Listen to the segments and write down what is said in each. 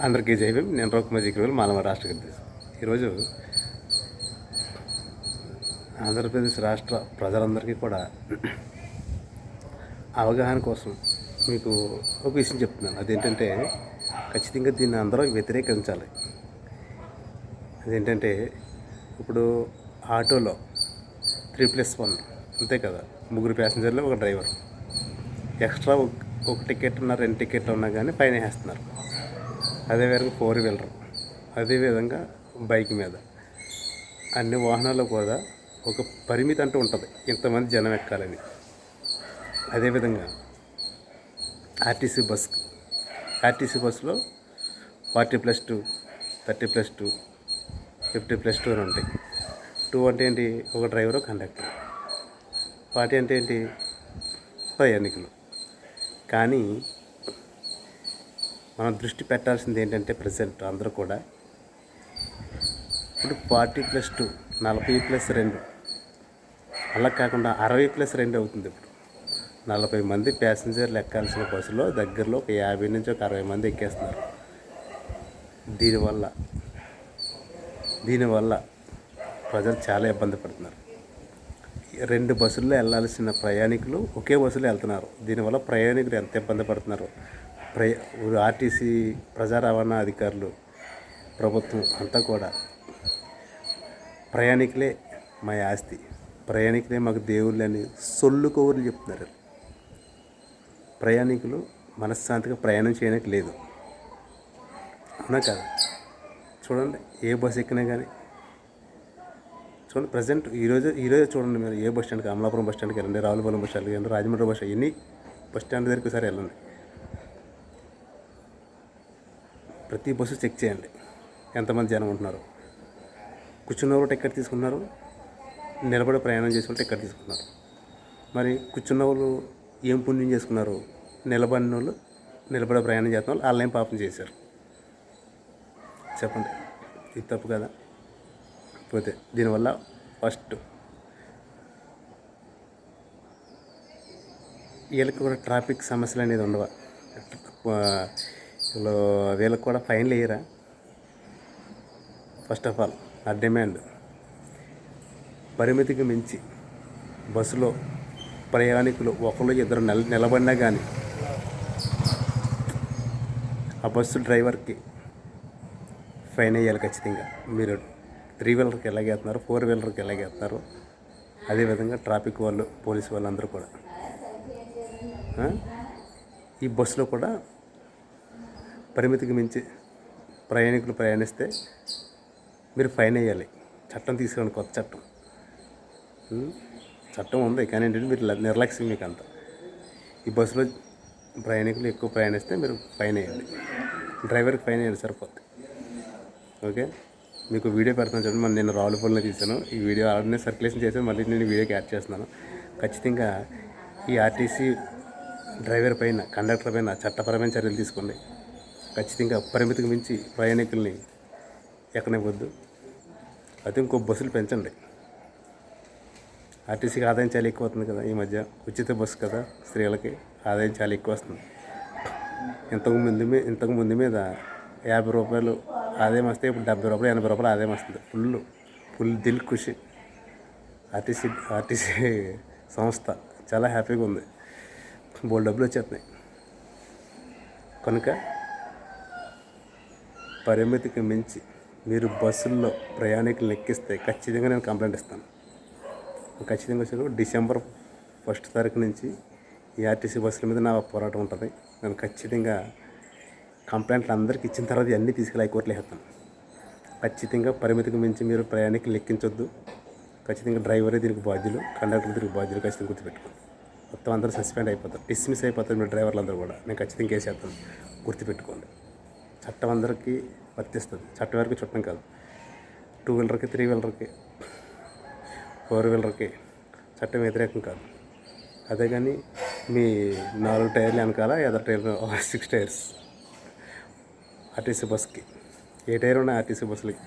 అందరికీ జైవం నేను రోకుమ జిక్రవేల్ మాలవ రాష్ట్ర కార్యదర్శి. ఈరోజు ఆంధ్రప్రదేశ్ రాష్ట్ర ప్రజలందరికీ కూడా అవగాహన కోసం మీకు ఒక విషయం చెప్తున్నాను. అదేంటంటే ఖచ్చితంగా దీన్ని అందరూ వ్యతిరేకించాలి. అదేంటంటే ఇప్పుడు ఆటోలో త్రీ ప్లస్ వన్ అంతే కదా? ముగ్గురు ప్యాసింజర్లు ఒక డ్రైవర్. ఎక్స్ట్రా ఒక- ఒక టికెట్ ఉన్నా రెండు టికెట్లు ఉన్నా కానీ పైన వేస్తున్నారు. అదేవిధంగా ఫోర్ వీలర్. అదేవిధంగా బైక్ మీద. అన్ని వాహనాల్లో కూడా ఒక పరిమితి అంటూ ఉంటుంది. ఇంతమంది జనం ఎక్కాలని. అదేవిధంగా ఆర్టీసీ బస్ ఆర్టీసీ బస్సులో forty plus two thirty plus two fifty plus two అని ఉంటాయి. టూ అంటే ఏంటి? ఒక డ్రైవరు కండక్టర్. ఫార్టీ అంటే ఏంటి? ప్రయాణికులు కానీ మనం దృష్టి పెట్టాల్సింది ఏంటంటే ప్రజెంట్ అందరూ కూడా. ఇప్పుడు ఫార్టీ ప్లస్ టూ నలభై ప్లస్ రెండు. అలా కాకుండా అరవై ప్లస్ రెండు అవుతుంది ఇప్పుడు. నలభై మంది ప్యాసింజర్లు ఎక్కాల్సిన బస్సులో దగ్గరలో ఒక యాభై నుంచి ఒక అరవై మంది ఎక్కేస్తున్నారు. దీనివల్ల దీనివల్ల ప్రజలు చాలా ఇబ్బంది పడుతున్నారు. రెండు బస్సుల్లో వెళ్ళాల్సిన ప్రయాణికులు ఒకే బస్సులో వెళ్తున్నారు. దీనివల్ల ప్రయాణికులు ఎంత ఇబ్బంది పడుతున్నారు? ప్రయ ఆర్టీసీ ప్రజా రవాణా అధికారులు ప్రభుత్వం అంతా కూడా ప్రయాణికులే మా ఆస్తి. ప్రయాణికులే మాకు దేవుళ్ళు అని సొల్లు కౌరులు చెప్తున్నారు. ప్రయాణికులు మనశ్శాంతిగా ప్రయాణం చేయడానికి లేదు. అవునా కాదు? చూడండి ఏ బస్సు ఎక్కినా కానీ చూడండి ప్రజెంట్ ఈరోజు ఈరోజు చూడండి మీరు ఏ బస్ స్టాండ్కి అమలాపురం బస్ స్టాండ్కి వెళ్ళండి రావులపాలెం బస్ స్టాండ్కి వెళ్ళండి రాజమండ్రి బస్ స్టాండ్ ఎన్ని బస్ స్టాండ్ దగ్గరికి ఒకసారి వెళ్ళండి. ప్రతి బస్సు చెక్ చేయండి. ఎంతమంది జనం ఉంటున్నారు? కూర్చున్న వాళ్ళు టికెట్ తీసుకున్నారు. నిలబడి ప్రయాణం చేసే వాళ్ళు టికెట్ తీసుకున్నారు. మరి కూర్చున్న వాళ్ళు ఏం పుణ్యం చేసుకున్నారు? నిలబడిన వాళ్ళు నిలబడి ప్రయాణం చేస్తున్న వాళ్ళు వాళ్ళేం పాపం చేశారు? చెప్పండి. ఇది తప్పు కదా? పోతే దీనివల్ల ఫస్ట్ వీళ్ళకి కూడా ట్రాఫిక్ సమస్యలు అనేది ఉండవా? అసలు వీళ్ళకి కూడా ఫైన్లు వేయరా? ఫస్ట్ ఆఫ్ ఆల్ నా డిమాండ్ పరిమితికి మించి బస్సులో ప్రయాణికులు ఒకళ్ళు ఇద్దరు నిల నిలబడినా కానీ ఆ బస్సు డ్రైవర్కి ఫైన్ వేయాలి ఖచ్చితంగా. మీరు త్రీ వీలర్కి ఎలాగేస్తున్నారు ఫోర్ వీలర్కి ఎలాగేస్తున్నారు అదేవిధంగా ట్రాఫిక్ వాళ్ళు పోలీసు వాళ్ళందరూ కూడా. ఈ బస్సులో కూడా పరిమితికి మించి ప్రయాణికులు ప్రయాణిస్తే మీరు ఫైన్ వేయాలి. చట్టం తీసుకురండి కొత్త చట్టం. చట్టం ఉంది కానీ ఏంటంటే మీరు ల- నిర్లక్ష్యం మీకు అంత. ఈ బస్సులో ప్రయాణికులు ఎక్కువ ప్రయాణిస్తే మీరు ఫైన్ వేయాలి డ్రైవర్కి ఫైన్ వేయాలి సరిపోద్ది. ఓకే? మీకు వీడియో పెడతాను చూడండి మన నేను రావులపల్లిలో తీసాను ఈ వీడియో ఆల్రెడీ సర్క్యులేషన్ చేసి మళ్ళీ నేను వీడియోకి యాడ్ చేస్తున్నాను. ఖచ్చితంగా ఈ ఆర్టీసీ డ్రైవర్ పైన కండక్టర్ పైన చట్టపరమైన చర్యలు తీసుకోండి. ఖచ్చితంగా పరిమితికి మించి ప్రయాణికుల్ని ఎక్కనివ్వద్దు. అయితే ఇంకో బస్సులు పెంచండి. ఆర్టీసీకి ఆదాయం చాలా ఎక్కువ అవుతుంది కదా ఈ మధ్య. ఉచిత బస్సు కదా స్త్రీలకి ఆదాయం చాలా ఎక్కువ వస్తుంది. ఇంతకు ముందు మీ ఇంతకు ముందు మీద యాభై రూపాయలు ఆదాయం వస్తే ఇప్పుడు డెబ్బై రూపాయలు ఎనభై రూపాయలు ఆదాయం వస్తుంది. ఫుల్ ఫుల్ దిల్ ఖుషి. ఆర్టీసీ ఆర్టీసీ సంస్థ చాలా హ్యాపీగా ఉంది. బోల్ డబ్బులు వచ్చేస్తున్నాయి. కనుక పరిమితికి మించి మీరు బస్సుల్లో ప్రయాణికులను ఎక్కిస్తే ఖచ్చితంగా నేను కంప్లైంట్ ఇస్తాను. ఖచ్చితంగా వచ్చారు డిసెంబర్ ఫస్ట్ తారీఖు నుంచి ఈ ఆర్టీసీ బస్సుల మీద నా పోరాటం ఉంటుంది. నేను ఖచ్చితంగా కంప్లైంట్లు అందరికి ఇచ్చిన తర్వాత అన్నీ తీసుకెళ్ళి హైకోర్టులో వేస్తాను. ఖచ్చితంగా పరిమితికి మించి మీరు ప్రయాణికులు లెక్కించొద్దు ఖచ్చితంగా డ్రైవరే దీనికి బాధ్యులు కండక్టర్ దీనికి బాధ్యులు ఖచ్చితంగా గుర్తుపెట్టుకోండి. మొత్తం అందరూ సస్పెండ్ అయిపోతారు డిస్మిస్ అయిపోతారు మీరు డ్రైవర్లు అందరూ కూడా. నేను ఖచ్చితంగా కేసేస్తాను గుర్తుపెట్టుకోండి. చట్టం అందరికీ వర్తిస్తుంది. చట్టం వరకు చుట్టం కాదు. టూ వీలర్కి త్రీ వీలర్కి ఫోర్ వీలర్కి చట్టం వ్యతిరేకం కాదు. అదే కానీ మీ నాలుగు టైర్లు వెనకాల ఎదర్ టైర్ సిక్స్ టైర్స్ ఆర్టీసీ బస్కి. ఏ టైర్ ఉన్నాయి ఆర్టీసీ బస్సులకి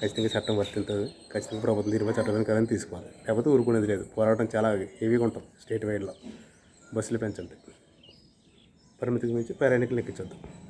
ఖచ్చితంగా చట్టం వర్తింటుంది ఖచ్చితంగా ప్రభుత్వం తీరుపై చట్టం కాదని తీసుకోవాలి. లేకపోతే ఊరుకునేది లేదు. పోరాటం చాలా హెవీగా ఉంటుంది స్టేట్ వైడ్లో. బస్సులు పెంచండి. పరిమితికి మించి ప్రయాణికులు లెక్కించద్దు.